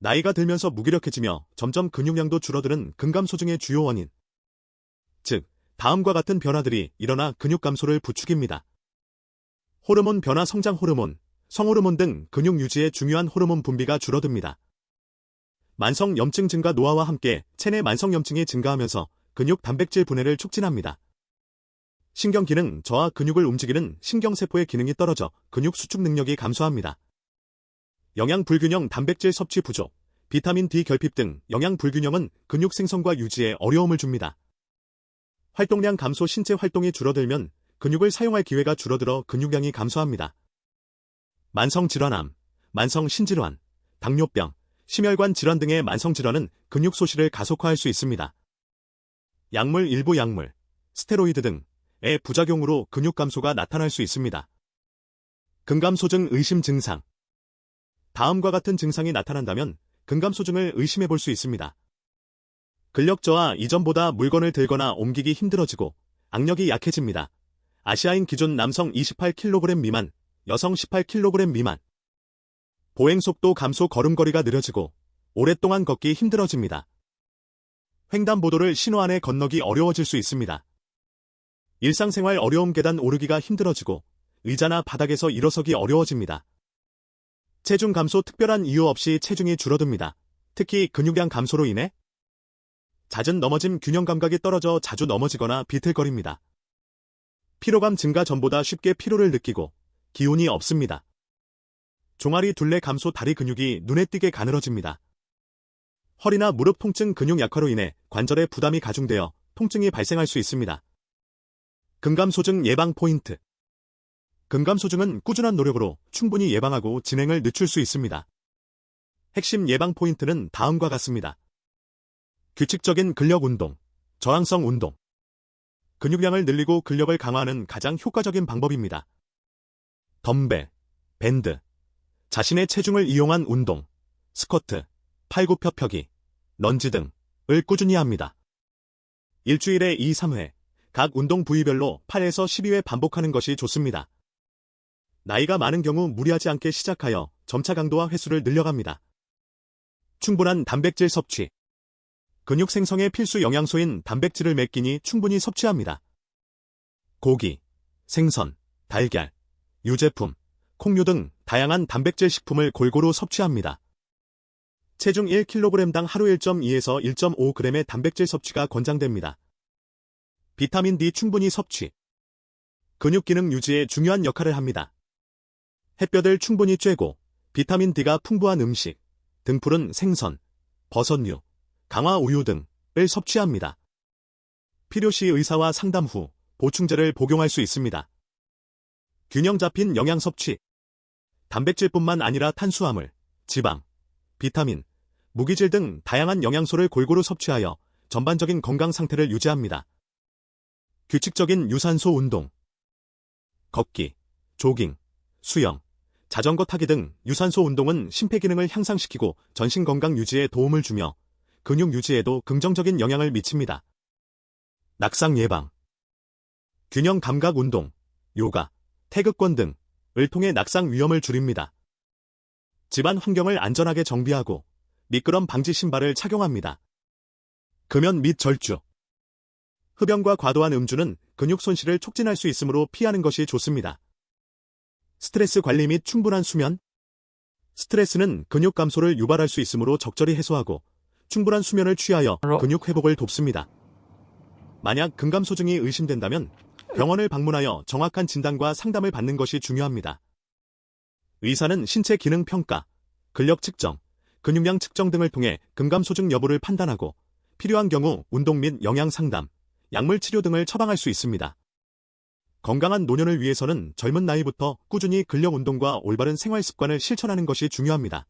나이가 들면서 무기력해지며 점점 근육량도 줄어드는 근감소증의 주요 원인. 즉, 다음과 같은 변화들이 일어나 근육 감소를 부추깁니다. 호르몬 변화 성장 호르몬, 성호르몬 등 근육 유지에 중요한 호르몬 분비가 줄어듭니다. 만성 염증 증가 노화와 함께 체내 만성 염증이 증가하면서 근육 단백질 분해를 촉진합니다. 신경 기능 저하 근육을 움직이는 신경세포의 기능이 떨어져 근육 수축 능력이 감소합니다. 영양 불균형 단백질 섭취 부족, 비타민 D 결핍 등 영양 불균형은 근육 생성과 유지에 어려움을 줍니다. 활동량 감소 신체 활동이 줄어들면 근육을 사용할 기회가 줄어들어 근육량이 감소합니다. 만성 질환암, 만성 신질환, 당뇨병, 심혈관 질환 등의 만성 질환은 근육 소실을 가속화할 수 있습니다. 약물 일부 약물, 스테로이드 등의 부작용으로 근육 감소가 나타날 수 있습니다. 근감소증 의심 증상 다음과 같은 증상이 나타난다면 근감 소증을 의심해 볼 수 있습니다. 근력 저하 이전보다 물건을 들거나 옮기기 힘들어지고 악력이 약해집니다. 아시아인 기준 남성 28kg 미만, 여성 18kg 미만. 보행 속도 감소 걸음걸이가 느려지고 오랫동안 걷기 힘들어집니다. 횡단보도를 신호 안에 건너기 어려워질 수 있습니다. 일상생활 어려움 계단 오르기가 힘들어지고 의자나 바닥에서 일어서기 어려워집니다. 체중 감소 특별한 이유 없이 체중이 줄어듭니다. 특히 근육량 감소로 인해 잦은 넘어짐 균형 감각이 떨어져 자주 넘어지거나 비틀거립니다. 피로감 증가 전보다 쉽게 피로를 느끼고 기운이 없습니다. 종아리 둘레 감소 다리 근육이 눈에 띄게 가늘어집니다. 허리나 무릎 통증 근육 약화로 인해 관절에 부담이 가중되어 통증이 발생할 수 있습니다. 근감소증 예방 포인트 근감소증은 꾸준한 노력으로 충분히 예방하고 진행을 늦출 수 있습니다. 핵심 예방 포인트는 다음과 같습니다. 규칙적인 근력 운동, 저항성 운동. 근육량을 늘리고 근력을 강화하는 가장 효과적인 방법입니다. 덤벨, 밴드, 자신의 체중을 이용한 운동, 스쿼트, 팔굽혀펴기, 런지 등을 꾸준히 합니다. 일주일에 2, 3회, 각 운동 부위별로 8에서 12회 반복하는 것이 좋습니다. 나이가 많은 경우 무리하지 않게 시작하여 점차 강도와 횟수를 늘려갑니다. 충분한 단백질 섭취. 근육 생성의 필수 영양소인 단백질을 매 끼니 충분히 섭취합니다. 고기, 생선, 달걀, 유제품, 콩류 등 다양한 단백질 식품을 골고루 섭취합니다. 체중 1kg당 하루 1.2에서 1.5g의 단백질 섭취가 권장됩니다. 비타민 D 충분히 섭취. 근육 기능 유지에 중요한 역할을 합니다. 햇볕을 충분히 쬐고 비타민 D가 풍부한 음식, 등푸른 생선, 버섯류, 강화 우유 등을 섭취합니다. 필요시 의사와 상담 후 보충제를 복용할 수 있습니다. 균형 잡힌 영양 섭취. 단백질뿐만 아니라 탄수화물, 지방, 비타민, 무기질 등 다양한 영양소를 골고루 섭취하여 전반적인 건강 상태를 유지합니다. 규칙적인 유산소 운동. 걷기, 조깅, 수영, 자전거 타기 등 유산소 운동은 심폐기능을 향상시키고 전신 건강 유지에 도움을 주며 근육 유지에도 긍정적인 영향을 미칩니다. 낙상 예방 균형 감각 운동, 요가, 태극권 등을 통해 낙상 위험을 줄입니다. 집안 환경을 안전하게 정비하고 미끄럼 방지 신발을 착용합니다. 금연 및 절주 흡연과 과도한 음주는 근육 손실을 촉진할 수 있으므로 피하는 것이 좋습니다. 스트레스 관리 및 충분한 수면 스트레스는 근육 감소를 유발할 수 있으므로 적절히 해소하고 충분한 수면을 취하여 근육 회복을 돕습니다. 만약 근감소증이 의심된다면 병원을 방문하여 정확한 진단과 상담을 받는 것이 중요합니다. 의사는 신체 기능 평가, 근력 측정, 근육량 측정 등을 통해 근감소증 여부를 판단하고 필요한 경우 운동 및 영양 상담, 약물 치료 등을 처방할 수 있습니다. 건강한 노년을 위해서는 젊은 나이부터 꾸준히 근력 운동과 올바른 생활 습관을 실천하는 것이 중요합니다.